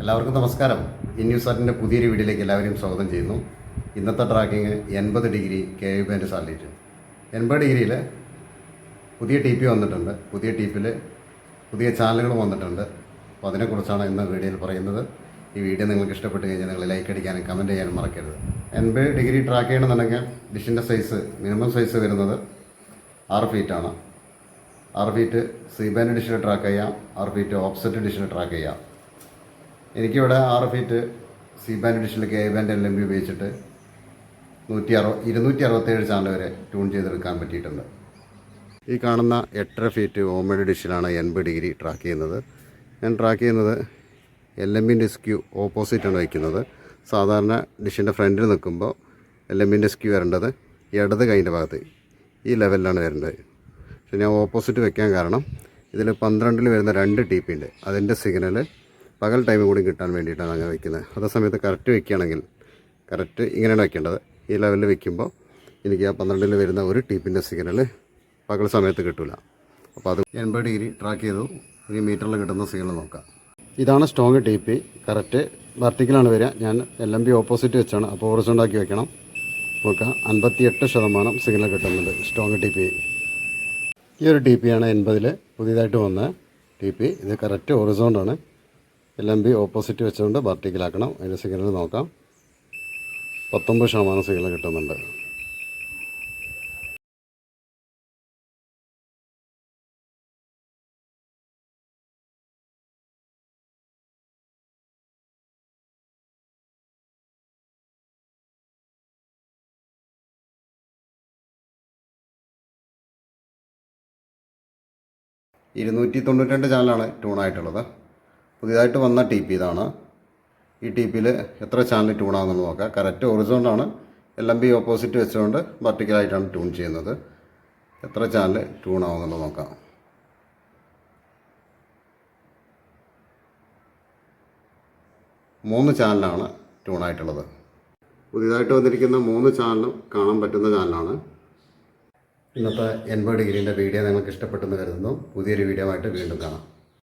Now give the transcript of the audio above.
എല്ലാവർക്കും നമസ്കാരം. In news ആറ്റിന്റെ പുതിയൊരു വീഡിയോയിലേക്ക് എല്ലാവരെയും സ്വാഗതം ചെയ്യുന്നു. ഇന്നത്തെ ട്രാക്കിങ് എൺപത് degree K U band satellite എൺപത് ഡിഗ്രിയിൽ പുതിയ ടി പി വന്നിട്ടുണ്ട്. പുതിയ ടി പിയിൽ പുതിയ ചാനലുകൾ വന്നിട്ടുണ്ട്. അപ്പോൾ അതിനെക്കുറിച്ചാണ് ഇന്ന് വീഡിയോയിൽ പറയുന്നത്. ഈ വീഡിയോ നിങ്ങൾക്ക് ഇഷ്ടപ്പെട്ട് കഴിഞ്ഞാൽ നിങ്ങൾ ലൈക്ക് അടിക്കാനും കമന്റ് ചെയ്യാനും മറക്കരുത്. എൺപത് ഡിഗ്രി ട്രാക്ക് ചെയ്യണമെന്നുണ്ടെങ്കിൽ ഡിഷിന്റെ സൈസ് മിനിമം സൈസ് വരുന്നത് ആറ് ഫീറ്റാണ് ആറ് ഫീറ്റ് സി ബാൻഡ് ഡിഷിൽ ട്രാക്ക് ചെയ്യാം. ആറ് ഫീറ്റ് ഓപ്സെറ്റ് ഡിഷിൽ ട്രാക്ക് ചെയ്യാം. എനിക്കിവിടെ ആറ് ഫീറ്റ് സി ബാൻഡ് ഡിഷിൽ K band L M B ഉപയോഗിച്ചിട്ട് നൂറ്റി അറുപ ഇരുന്നൂറ്റി അറുപത്തേഴ് ചാനൽ വരെ ട്യൂൺ ചെയ്തെടുക്കാൻ പറ്റിയിട്ടുണ്ട്. ഈ കാണുന്ന എട്ടര ഫീറ്റ് ഓമഡ് ഡിഷിലാണ് എൺപത് ഡിഗ്രി ട്രാക്ക് ചെയ്യുന്നത്. ഞാൻ ട്രാക്ക് ചെയ്യുന്നത് എൽ എം ബിന്റെ സ്ക്യൂ ഓപ്പോസിറ്റാണ് വയ്ക്കുന്നത്. സാധാരണ ഡിഷിന്റെ ഫ്രണ്ടിൽ നിൽക്കുമ്പോൾ എൽ എം ബിന്റെ സ്ക്യൂ വരേണ്ടത് ഇടത് കൈന്റെ ഭാഗത്ത് ഈ ലെവലിലാണ് വരേണ്ടത്. പക്ഷെ ഞാൻ ഓപ്പോസിറ്റ് വെക്കാൻ കാരണം ഇതിൽ പന്ത്രണ്ടിൽ വരുന്ന രണ്ട് ടി പി ഉണ്ട്. അതിന്റെ സിഗ്നൽ പകൽ ടൈം കൂടി കിട്ടാൻ വേണ്ടിയിട്ടാണ് അങ്ങനെ വയ്ക്കുന്നത് അതേ സമയത്ത് കറക്റ്റ് വെക്കുകയാണെങ്കിൽ കറക്റ്റ് ഇങ്ങനെയാണ് വയ്ക്കേണ്ടത് ഈ ലെവലിൽ വെക്കുമ്പോൾ എനിക്ക് ആ പന്ത്രണ്ടിൽ വരുന്ന ഒരു ടീപ്പിന്റെ സിഗ്നൽ പകൽ സമയത്ത് കിട്ടില്ല അപ്പോൾ അത് എൺപത് ഡിഗ്രി ട്രാക്ക് ചെയ്തു. ഈ മീറ്ററിൽ കിട്ടുന്ന സിഗ്നൽ നോക്കാം. ഇതാണ് സ്ട്രോങ് ടി പി കറക്റ്റ് വെർട്ടിക്കലാണ് വരിക. ഞാൻ എൽ എം ബി ഓപ്പോസിറ്റ് വെച്ചാണ്. അപ്പോൾ ഹോറിസോണ്ടാക്കി വെക്കണം. നോക്കാം. അൻപത്തിയെട്ട് ശതമാനം സിഗ്നൽ കിട്ടുന്നുണ്ട് സ്ട്രോങ് ടി പി ഈ ഒരു ടി പി ആണ് എൺപതിൽ പുതിയതായിട്ട് വന്ന ടി പി ഇത് കറക്റ്റ് ഹൊറിസോണ്ടാണ് എൽ എം ബി ഓപ്പോസിറ്റ് വെച്ചുകൊണ്ട് വർട്ടിക്കലാക്കണം അതിന്റെ സിഗ്നൽ നോക്കാം. പത്തൊമ്പത് ശതമാനം സിഗ്നൽ കിട്ടുന്നുണ്ട്. ഇരുന്നൂറ്റി തൊണ്ണൂറ്റി രണ്ട് ചാനലാണ് ട്യൂണായിട്ടുള്ളത് പുതിയതായിട്ട് വന്ന ടി പി ഇതാണ്. ഈ ടി പിയിൽ എത്ര ചാനൽ ട്യൂണാകുന്നു നോക്കാം. കറക്റ്റ് ഒറിസോണ്ടാണ് എൽ എം ബി ഓപ്പോസിറ്റ് വെച്ചുകൊണ്ട് വെർട്ടിക്കലായിട്ടാണ് ട്യൂൺ ചെയ്യുന്നത്. എത്ര ചാനൽ ട്യൂൺ ആവുമെന്ന് നോക്കാം. മൂന്ന് ചാനലാണ് ട്യൂണായിട്ടുള്ളത് പുതിയതായിട്ട് വന്നിരിക്കുന്ന മൂന്ന് ചാനലും കാണാൻ പറ്റുന്ന ചാനലാണ് ഇന്നത്തെ എൺപത് ഡിഗ്രീന്റെ വീഡിയോ നിങ്ങൾക്ക് ഇഷ്ടപ്പെട്ടെന്ന് കരുതുന്നു. പുതിയൊരു വീഡിയോ ആയിട്ട് വീണ്ടും കാണാം.